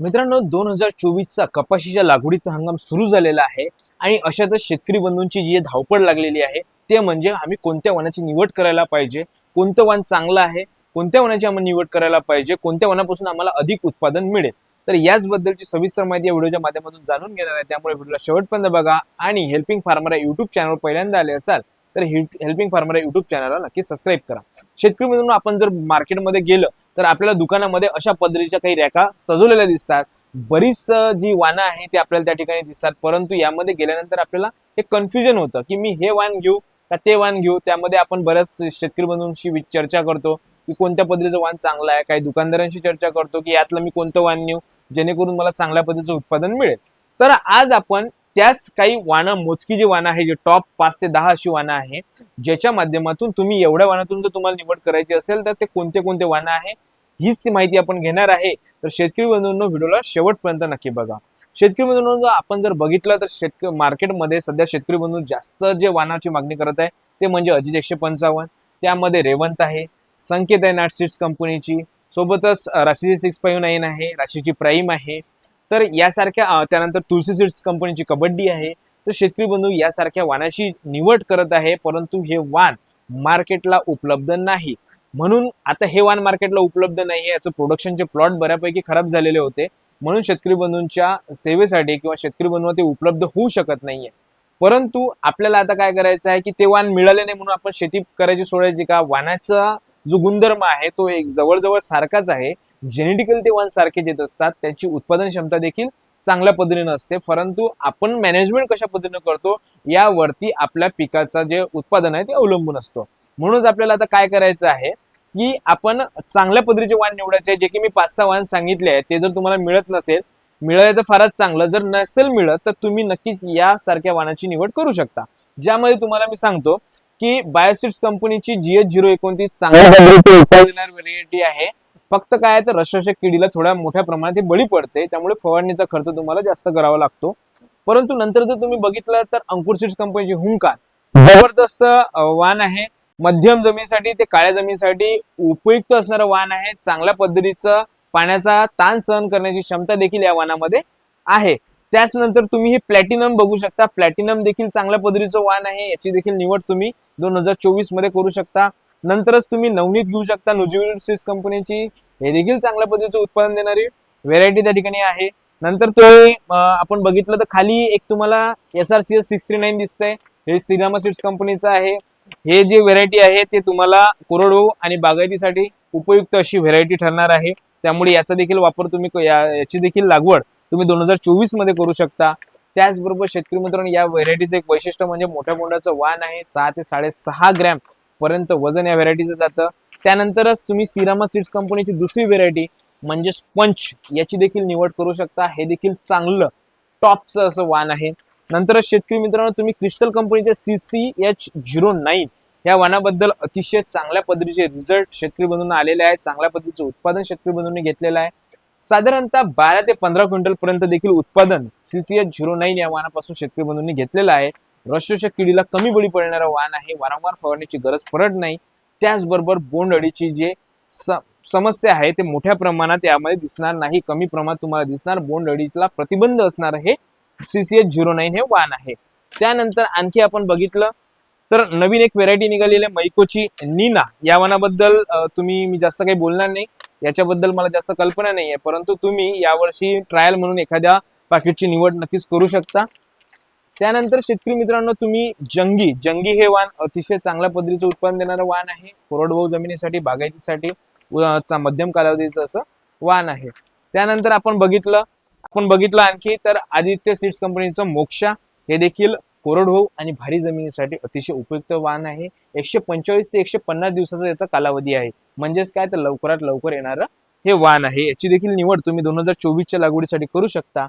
मित्रांनो दोन हजार चोवीसचा कपाशीच्या लागवडीचा हंगाम सुरू झालेला आहे आणि अशातच शेतकरी बंधूंची जी धावपळ लागलेली आहे ते म्हणजे आम्ही कोणत्या वनाची निवड करायला पाहिजे कोणतं वाण चांगलं आहे कोणत्या वनाची आम्ही निवड करायला पाहिजे कोणत्या वनापासून आम्हाला अधिक उत्पादन मिळेल? तर याचबद्दलची सविस्तर माहिती या व्हिडिओच्या माध्यमातून जाणून घेणार आहे. त्यामुळे व्हिडिओला शेवटपर्यंत बघा आणि हेल्पिंग फार्मर या युट्यूब चॅनल पहिल्यांदा आले असाल तर हेल्पिंग फार्मर या युट्यूब चॅनलला नक्की सबस्क्राईब करा. शेतकरी मित्रांनो आपण जर मार्केटमध्ये गेलं तर आपल्याला दुकानामध्ये अशा पद्धतीच्या काही रॅका सजवलेल्या दिसतात. बरीच जी वाणं आहे ती आपल्याला त्या ठिकाणी दिसतात. परंतु यामध्ये गेल्यानंतर आपल्याला हे कन्फ्युजन होतं की मी हे वाण घेऊ का ते वाण घेऊ? त्यामध्ये आपण बऱ्याच शेतकरी बंधूंशी चर्चा करतो की कोणत्या पद्धतीचं वाण चांगलं आहे. काही दुकानदारांशी चर्चा करतो की यातलं मी कोणतं वाण नेऊ जेणेकरून मला चांगल्या पद्धतीचं उत्पादन मिळेल. तर आज आपण त्याच काही वाणं मोजकी जी वाणं आहे जे टॉप पाच ते दहा अशी वाणं आहे ज्याच्या माध्यमातून तुम्ही एवढ्या वाणातून जर तुम्हाला निवड करायची असेल तर ते कोणते कोणते वाणं आहे हीच माहिती आपण घेणार आहे. तर शेतकरी बंधूंनो व्हिडिओला शेवटपर्यंत नक्की बघा. शेतकरी बंधूंनो जर आपण जर बघितलं तर शेतकरी मार्केटमध्ये सध्या शेतकरी बंधू जास्त जे वाणाची मागणी करत आहे ते म्हणजे अजित एकशे पंचावन्न. त्यामध्ये रेवंत आहे संकेत आहे नाट सीड्स कंपनीची. सोबतच राशीची सिक्स फाईव्ह नाईन आहे राशीची प्राईम आहे. तर यासारख्या त्यानंतर तुलसी सीड्स कंपनीची कबड्डी आहे. तर शेतकरी बंधू यासारख्या वाणाची निवड करत आहे परंतु हे वाण मार्केटला उपलब्ध नाही. म्हणून आता हे वाण मार्केटला उपलब्ध नाही याचं प्रोडक्शनचे प्लॉट बऱ्यापैकी खराब झालेले होते. म्हणून शेतकरी बंधूंच्या सेवेसाठी किंवा शेतकरी बंधूंना ते उपलब्ध होऊ शकत नाहीये. परंतु आपल्याला आता काय करायचं आहे की ते वाण मिळाले नाही म्हणून आपण शेती करायची सोडायची का वाणाचा जो गुणधर्म आहे तो एक जवळजवळ सारखाच आहे. जेनेटिकल ते वाण सारखेच येत असतात त्यांची उत्पादन क्षमता देखील चांगल्या पद्धतीने असते. परंतु आपण मॅनेजमेंट कशा पद्धतीने करतो यावरती आपल्या पिकाचं जे उत्पादन आहे ते अवलंबून असतो. म्हणूनच आपल्याला आता काय करायचं आहे की आपण चांगल्या पद्धतीचे वाण निवडायचे जे की मी पाच सहा वाण सांगितले आहेत ते जर तुम्हाला मिळत नसेल मिळाले तर फारच चांगलं. जर नसेल मिळत तर तुम्ही नक्कीच यासारख्या वाणाची निवड करू शकता. ज्यामध्ये तुम्हाला मी सांगतो की बायोसिड्स कंपनीची जीएच झिरो एकोणतीस पद्धतीची उत्पादन व्हेरायटी आहे. फक्त काय तर रसरशक किडीला थोड्या मोठ्या प्रमाणात हे बळी पडते. त्यामुळे फवारणीचा खर्च तुम्हाला जास्त करावा लागतो. परंतु नंतर जर तुम्ही बघितलं तर अंकुर सीड्स कंपनीची हुंकार. जबरदस्त वाण आहे. मध्यम जमिनीसाठी ते काळ्या जमिनीसाठी उपयुक्त असणारं वाण आहे. चांगल्या पद्धतीचं पाण्याचा ताण सहन करण्याची क्षमता देखील या वाहनामध्ये आहे. त्याचनंतर तुम्ही हे प्लॅटिनम बघू शकता. प्लॅटिनम देखील चांगल्या पद्धतीचं वाण आहे. याची देखील निवड तुम्ही दोन हजार चोवीसमध्ये करू शकता. नंतरच तुम्ही नवनीत घेऊ शकता. नुजिविल सीड्स कंपनीची हे देखील चांगल्या पद्धतीचं उत्पादन देणारी व्हेरायटी त्या ठिकाणी आहे. नंतर तुम्ही आपण बघितलं तर खाली एक तुम्हाला S R C S six three nine दिसतंय. हे सिरामा सीड्स कंपनीचं आहे. हे जे व्हेरायटी आहे ते तुम्हाला कोरडवू आणि बागायतीसाठी उपयुक्त अशी व्हेरायटी ठरणार आहे. त्यामुळे याचा देखील वापर तुम्ही क- या- याची देखील लागवड तुम्ही दोन हजार चोवीसमध्ये करू शकता. त्याचबरोबर शेतकरी मित्रांनो या व्हेरायटीचं एक वैशिष्ट्य म्हणजे मोठ्या बोंडाचं वाण आहे सहा ते साडेसहा ग्रॅम पर्यंत वजन या व्हेरायटीचं जातं. त्यानंतरच तुम्ही सिरामा सीड्स कंपनीची दुसरी व्हेरायटी म्हणजे स्पंच याची देखील निवड करू शकता. हे देखील चांगलं टॉपचं असं वाण आहे. नंतरच शेतकरी मित्रांनो तुम्ही क्रिस्टल कंपनीचे C C H zero nine या वनाबद्दल अतिशय चांगल्या पद्धतीचे रिझल्ट शेतकरी बंधूंना आलेले आहेत. चांगल्या पद्धतीचं उत्पादन शेतकरी बंधूंनी घेतलेलं आहे. साधारणतः बारा ते पंधरा क्विंटल पर्यंत देखील उत्पादन सीसीएच झिरो नाईन या वाहनापासून शेतकरी बंधूंनी घेतलेलं आहे. रसशोषक किडीला कमी बळी पडणारं वाहन आहे. वारंवार फवारण्याची गरज पडत नाही. त्याचबरोबर बोंड अडीची जे समस्या आहे ते मोठ्या प्रमाणात यामध्ये दिसणार नाही. कमी प्रमाणात तुम्हाला दिसणार. बोंड अळीला प्रतिबंध असणार हे सीसीएच झिरो नाईन हे वाहन आहे. त्यानंतर आणखी आपण बघितलं तर नवीन एक व्हेरायटी निघालेली आहे मैकोची नीना. या वनाबद्दल तुम्ही मी जास्त काही बोलणार नाही. याच्याबद्दल मला जास्त कल्पना नाही आहे परंतु तुम्ही यावर्षी ट्रायल म्हणून एखाद्या पाकिटची निवड नक्कीच करू शकता. त्यानंतर शेतकरी मित्रांनो तुम्ही जंगी. जंगी हे वाण अतिशय चांगल्या पद्धतीचं उत्पन्न देणारं वाण आहे. कोरडवाहू जमिनीसाठी बागायतीसाठी चा मध्यम कालावधीचं असं वाण आहे. त्यानंतर आपण बघितलं आपण बघितलं आणखी तर आदित्य सीड्स कंपनीचं मोक्षा. हे देखील कोरडवाहू आणि भारी जमिनीसाठी अतिशय उपयुक्त वाहन आहे. एकशे पंचेचाळीस ते एकशे पन्नास दिवसाचा याचा कालावधी आहे. म्हणजेच काय? तर लवकरात लवकर येणारं हे वाहन आहे. याची देखील निवड तुम्ही दोन हजार चोवीसच्या लागवडीसाठी करू शकता.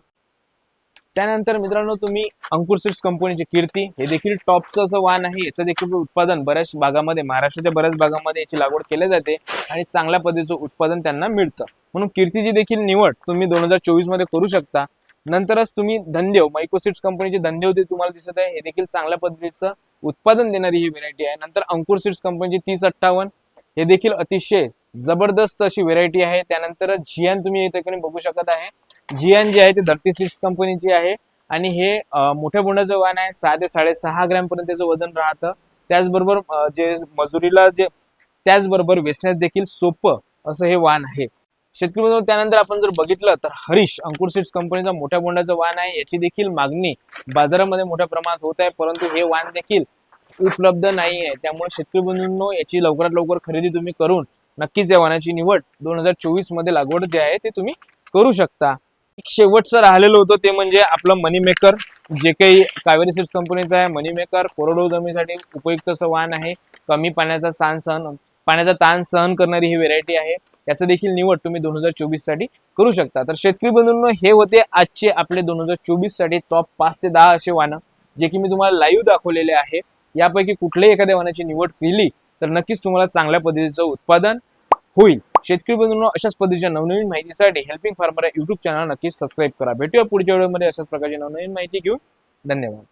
त्यानंतर मित्रांनो तुम्ही अंकुर सीड्स कंपनीची कीर्ती हे देखील टॉपचं असं वाण आहे. याचं देखील उत्पादन बऱ्याच भागामध्ये महाराष्ट्राच्या बऱ्याच भागामध्ये याची लागवड केली जाते आणि चांगल्या पद्धतीचं उत्पादन त्यांना मिळतं. म्हणून कीर्तीची देखील निवड तुम्ही दोन हजार चोवीसमध्ये करू शकता. नंतरच तुम्ही धनदेव मायक्रोसिट्स कंपनीचे धनदेव ते तुम्हाला दिसत आहे. हे देखील चांगल्या पद्धतीचं उत्पादन देणारी ही व्हेरायटी आहे. नंतर अंकुर सीड्स कंपनीची तीस अठ्ठावन्न. हे देखील अतिशय जबरदस्त अशी व्हेरायटी आहे. त्यानंतर जियान तुम्ही या ठिकाणी बघू शकत आहे. जियान जे आहे ते धरती सीड्स कंपनीची आहे. आणि हे मोठ्या बोंडाचं वाहन आहे. सहा ते साडेसहा ग्रॅम पर्यंत त्याचं वजन राहतं. त्याचबरोबर जे मजुरीला जे त्याचबरोबर वेचण्यास देखील सोपं असं हे वाहन आहे. शेतकरी बंधू त्यानंतर आपण जर बघितलं तर हरीश अंकुर सीड्स कंपनीचा मोठ्या बोंडाचं वाहन आहे. याची देखील मागणी बाजारामध्ये मोठ्या प्रमाणात होत आहे परंतु हे वाहन देखील उपलब्ध नाही आहे त्यामुळे शेतकरी बंधूंनो याची लवकरात लवकर खरेदी तुम्ही करून नक्कीच या वाहनाची निवड दोन हजार चोवीसमध्ये लागवड जे आहे ते तुम्ही करू शकता. एक शेवटचं राहिलेलं होतं ते म्हणजे आपलं मनी मेकर जे काही कावेरी सीड्स कंपनीचं आहे मनी मेकर कोरडो जमिनीसाठी उपयुक्त असं वाहन आहे. कमी पाण्याचा स्थान सहन पाण्याचा ताण सहन करणारी ही व्हेरायटी आहे. याचं देखील निवड तुम्ही दोन हजार चोवीससाठी करू शकता. तर शेतकरी बंधूंनो हे होते आजचे आपले दोन हजार चोवीससाठी टॉप पाच ते दहा असे वाणं जे की मी तुम्हाला लाईव्ह दाखवलेले आहे. यापैकी कुठल्याही एखाद्या वाणाची निवड केली तर नक्कीच तुम्हाला चांगल्या पद्धतीचं उत्पादन होईल. शेतकरी बंधूंनो अशाच पद्धतीच्या नवनवीन माहितीसाठी हेल्पिंग फार्मर या युट्यूब चॅनल नक्कीच सबस्क्राईब करा. भेटूया पुढच्या व्हिडिओमध्ये अशाच प्रकारची नवनवीन माहिती घेऊन. धन्यवाद.